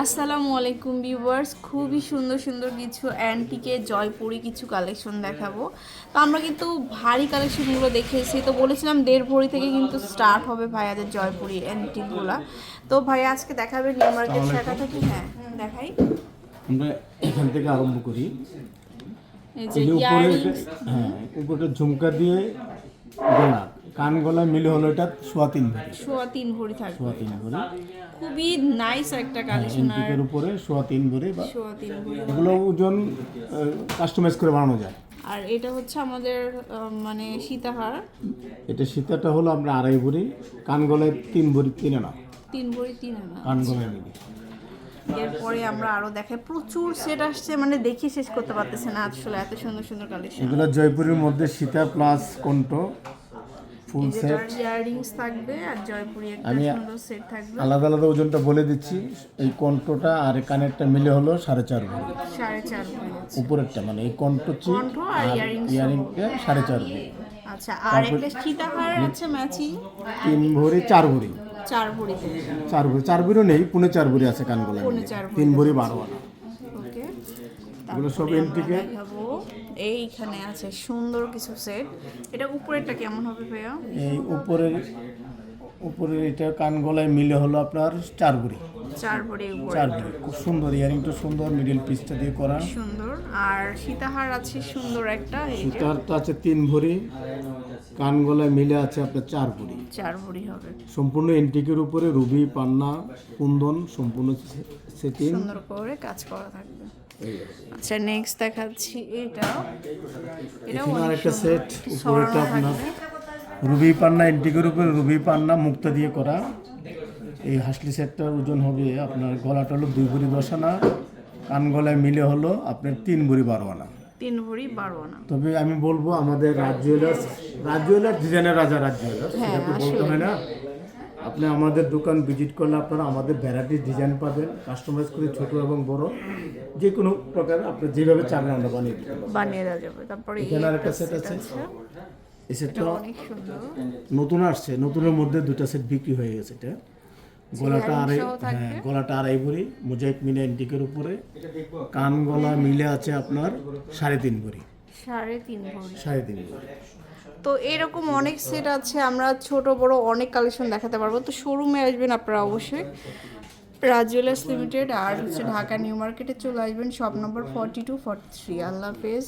আসসালামু আলাইকুম ভিউয়ার্স খুবই সুন্দর সুন্দর কিছু অ্যান্টিকে জয়পুরি কিছু কালেকশন দেখাবো। তো আমরা কিন্তু ভারী কালেকশনগুলো দেখেছি। তো বলেছিলাম দেড় ভরি থেকে কিন্তু স্টার্ট হবে ভাইয়াদের জয়পুরি অ্যান্টিকগুলা তো ভাইয়া আজকে দেখাবে নিউ মার্কেট শাখা থেকে হ্যাঁ দেখাই। আমরা এখান থেকে আরম্ভ করি। এই যে উপরে হ্যাঁ উপরে ঝুমকা দিয়ে গলা কান গলা মিলে হলো এটা সোয়া তিন ভরি সোয়া তিন ভরি থাকবে। সোয়া তিন ভরি খুবই নাইস একটা কালেকশন আর এন্টিকের উপরে সোয়া তিন ভরি বা সোয়া তিন ভরি এগুলো ওজন কাস্টমাইজ করে বানানো যায়। আর এটা হচ্ছে আমাদের মানে সীতাহার। এটা সীতাটা হলো আমরা আড়াই ভরি কান গলায় তিন ভরি তিন আনা তিন ভরি তিন আনা কান গলায় মিলে এরপরে আমরা আরও দেখাই প্রচুর সেট আসছে মানে দেখে শেষ করতে পারতেছে না আসলে এত সুন্দর সুন্দর কালেকশন এগুলো জয়পুরের মধ্যে সীতা প্লাস কণ্ঠ। ফুল সেট ইয়াররিংস থাকবে আর জয়পুরি একটা সুন্দর সেট থাকবে। আলাদা আলাদা ওজনটা বলে দিচ্ছি। এই কণ্ঠটা আর কানেরটা মিলে হলো সাড়ে চার ভরি সাড়ে চার ভরি। উপরেরটা মানে এই কণ্ঠ চিপ কণ্ঠ আর ইয়ারিংটা সাড়ে চার ভরি আচ্ছা আর একটা সীতাহার আছে ম্যাচিং। তিন ভরি চার ভরি। চার ভরি। চার ভরি চার ভরিও নেই পুনে চার ভরি আছে কানগুলো। তিন ভরি। বারো আনা ওকে। এগুলো সব এন্টিকে দেখাবো এইখানে আছে সুন্দর কিছু সেট এটা উপরেরটা কেমন হবে ভাইয়া? এই উপরের উপরের এটা কান গলায় মিলে হলো আপনার চার ভরি চার ভরি চার ভরি খুব সুন্দর ইয়ারিংটা সুন্দর মিডিল পিসটা দিয়ে করা। সুন্দর আর সীতাহার আছে সুন্দর একটা যে। আছে তিন ভরি কান গলায় মিলে আছে আপনার চার ভরি। চার ভরি হবে। সম্পূর্ণ এন্টিকের উপরে রুবি পান্না কুন্দন সম্পূর্ণ সেটিং। সুন্দর করে কাজ করা থাকবে। আচ্ছা নেক্সট দেখাচ্ছি এটা। অনেক আরেকটা সেট উপরেটা আপনার রুবি পান্না এন্টিকের উপরে রুবি পান্না মুক্তা দিয়ে করা। এই হাসলি সেটটার ওজন হবে আপনার গলাটা হলো দুই ভরি দশ আনা কান গলায় মিলে হলো আপনার তিন ভরি বারো আনা তিন ভরি বারো আনা তবে আমি বলব আমাদের রাজ জুয়েলার্স রাজ জুয়েলার্স ডিজাইনের রাজা রাজ জুয়েলার্স হ্যাঁ, সেটা তো বলতে হয় না? আপনি আমাদের দোকান ভিজিট করলে আপনারা আমাদের ভ্যারাইটিস ডিজাইন পাবেন কাস্টমাইজ করে ছোট এবং বড় যে কোনো প্রকার আপনি যেভাবে চাবেন আমরা বানিয়ে দিতে বানিয়ে দেওয়া যাবে। তারপরে এখানে আরেকটা একটা set আছে। এই সেটটা নতুন আসছে নতুনের মধ্যে দুটা সেট বিক্রি হয়ে গেছে এটা। গলাটা আড়াই। হ্যাঁ গলাটা আড়াই ভরি মোজাইক মিলে এন্টিকের উপরে। কান গলা মিলে আছে আপনার সাড়ে তিন ভরি। সাড়ে তিন ভরি। সাড়ে তিন ভরি। তো এরকম অনেক সেট আছে আমরা ছোট বড় অনেক কালেকশন দেখাতে পারব। তো শোরুমে আসবেন আপনারা অবশ্যই। রাজ জুয়েলার্স লিমিটেড আর হচ্ছে ঢাকা নিউ মার্কেটে চলে আসবেন shop number forty two forty three আল্লাহ হাফেজ।